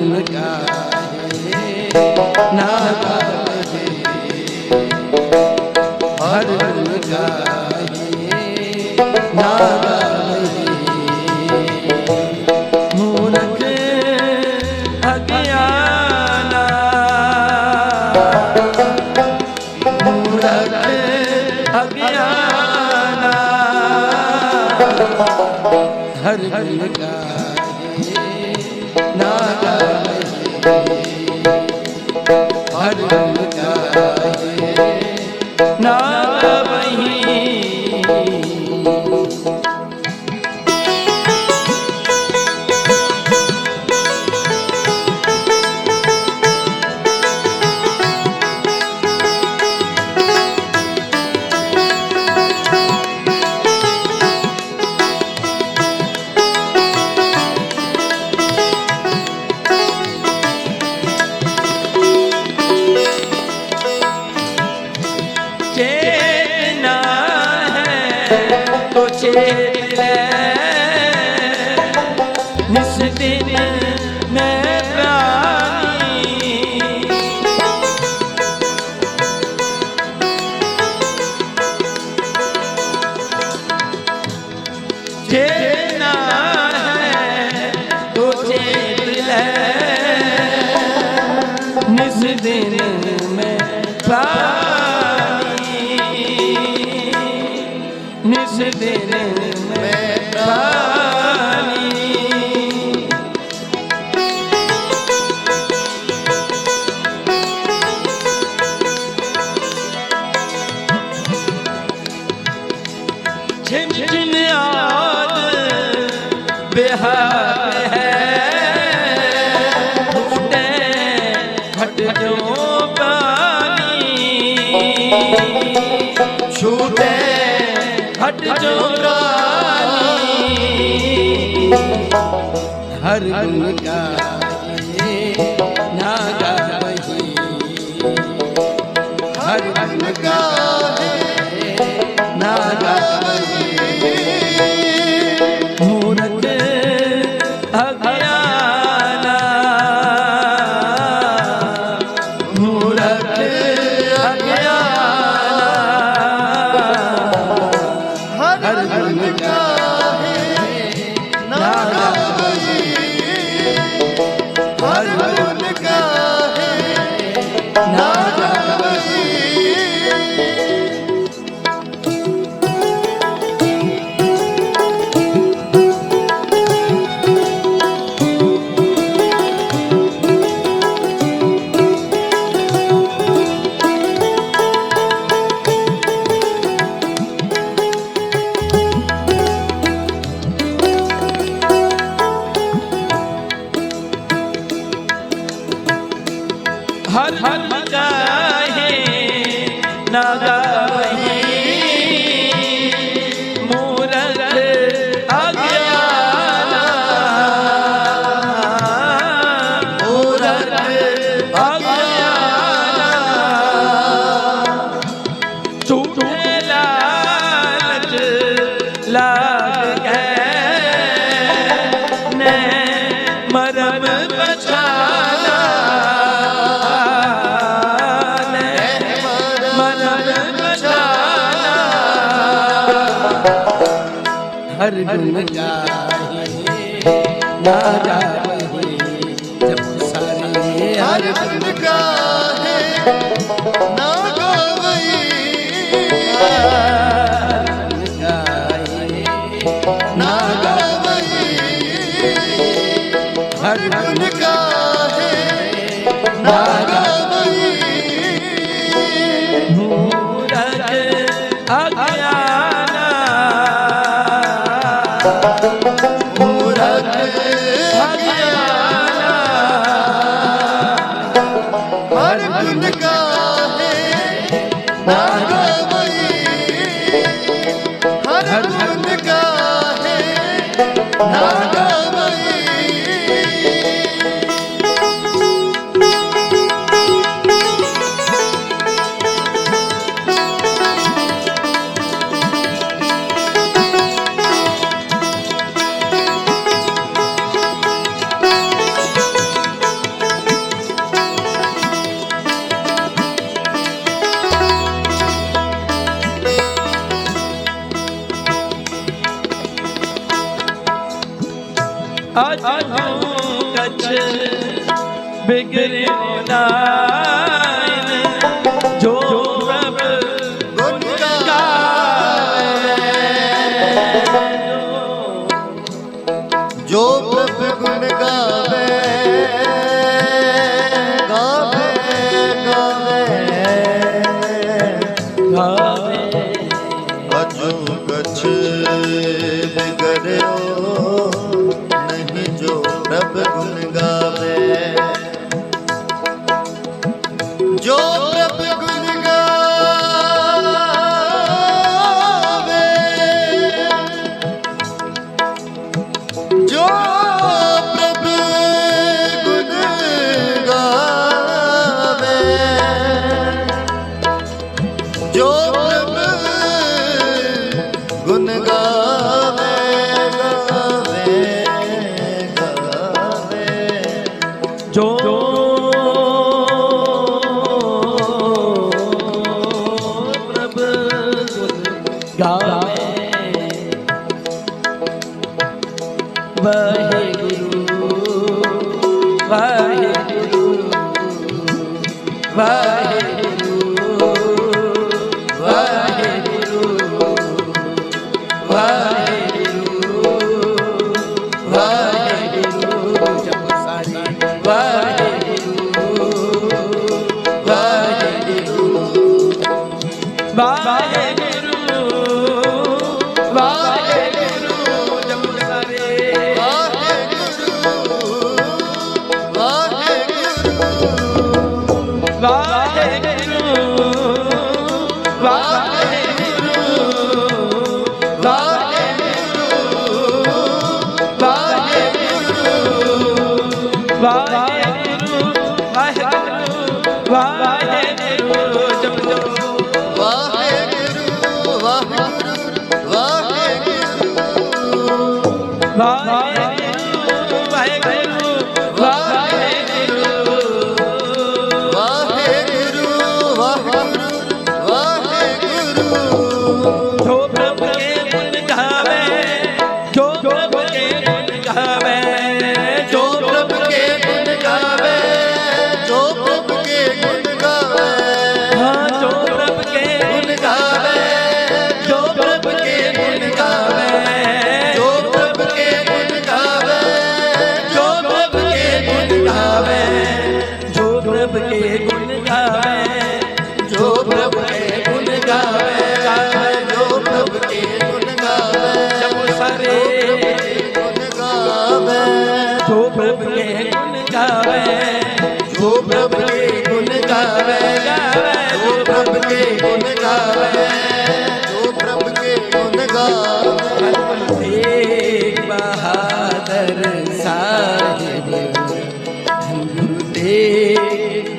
मन का नागाले हर मन का नागा छूते हट जोरानी हर गुण का ਝੂਠੇ ਲਾਲਚ ਲਾਗ ਗਏ ਨੇ ਮਰਮ ਪਛਾਨਾ ਨੇ ਮਰਮ ਪਛਾਨਾ ਹਰ ਗੁਣ beginning of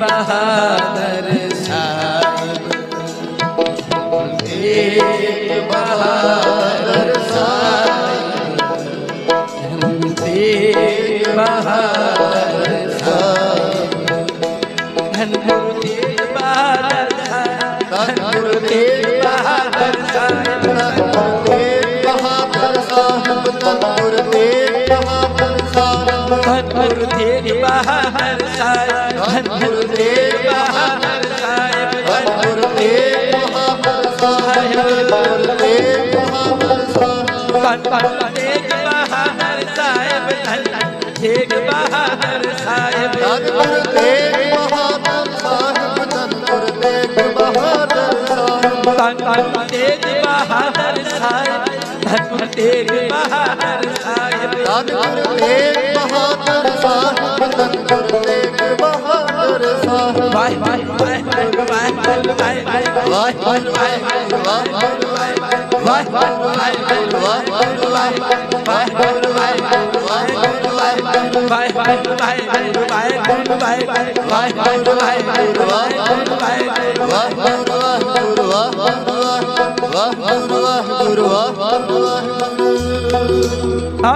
बहादुर साहब तेग बहादुर साहब हम तेग बहादुर साहब हम तेग बहादुर साहब हम तेग बहादुर साहब हम तेग बहादुर साहब ਧੰਨ ਗੁਰਦੇਵ ਬਹਾਦਰ ਸਾਹਿਬ ਧੰਨ ਗੁਰਦੇਵ ਬਹਾਦਰ ਸਾਹਿਬ ਧੰਨ ਗੁਰਦੇਵ ਰਤਨ ਗੁਰ ਤੇਗ ਬਹਾਦਰ ਸਾਹਿਬ ਵਾਹਿ ਵਾਹਿ ਵਾਹਿ ਵਾਹਿ ਵਾਹਿ ਵਾਹਿ ਵਾਹਿ ਵਾਹਿ ਵਾਹਿ ਵਾਹਿ ਵਾਹਿ ਵਾਹਿ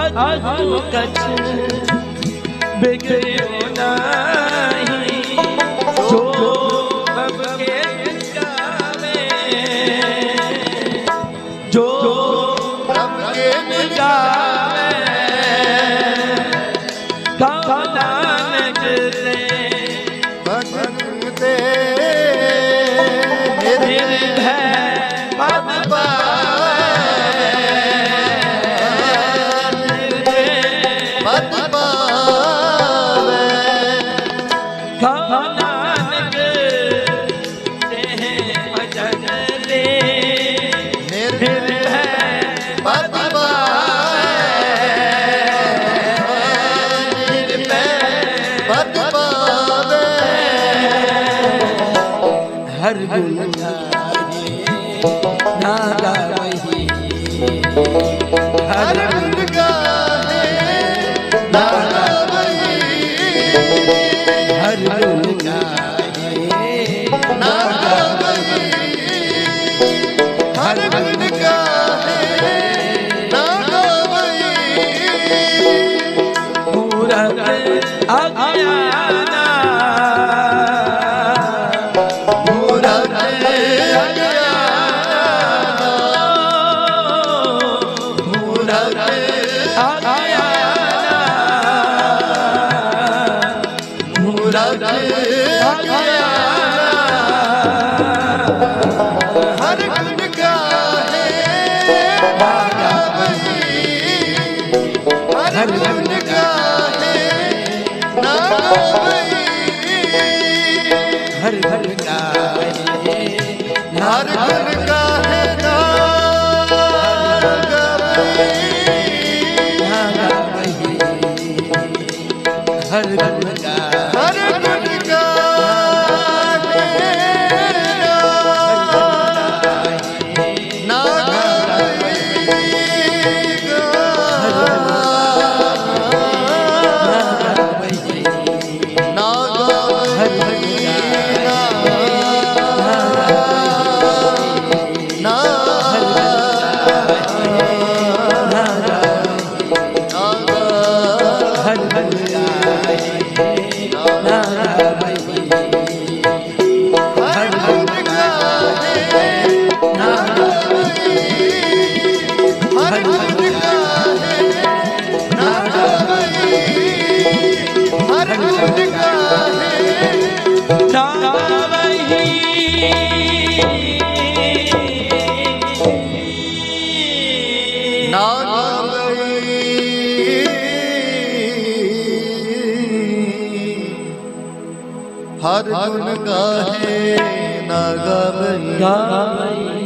ਅੱਜ ਕਛ Big, deal. ਹਰ ਗਾਵਹੀ ਹਰ ਬਈ ਹਰ ਮੂਰਤ ਅਗਿਆਨਾ ਹਰ ਹਰ ਗਾਵੇ ਹਰ ਹਰ ਗਾਏ ਹਰ ਗੁਣ ਹਰ ਹਰ ਗੁਣ ਗਾਹੇ ਹਰ ਗੁਣ ਗਾਹੇ ਨਾ ਗਵੇ ਗਾਵਹੀ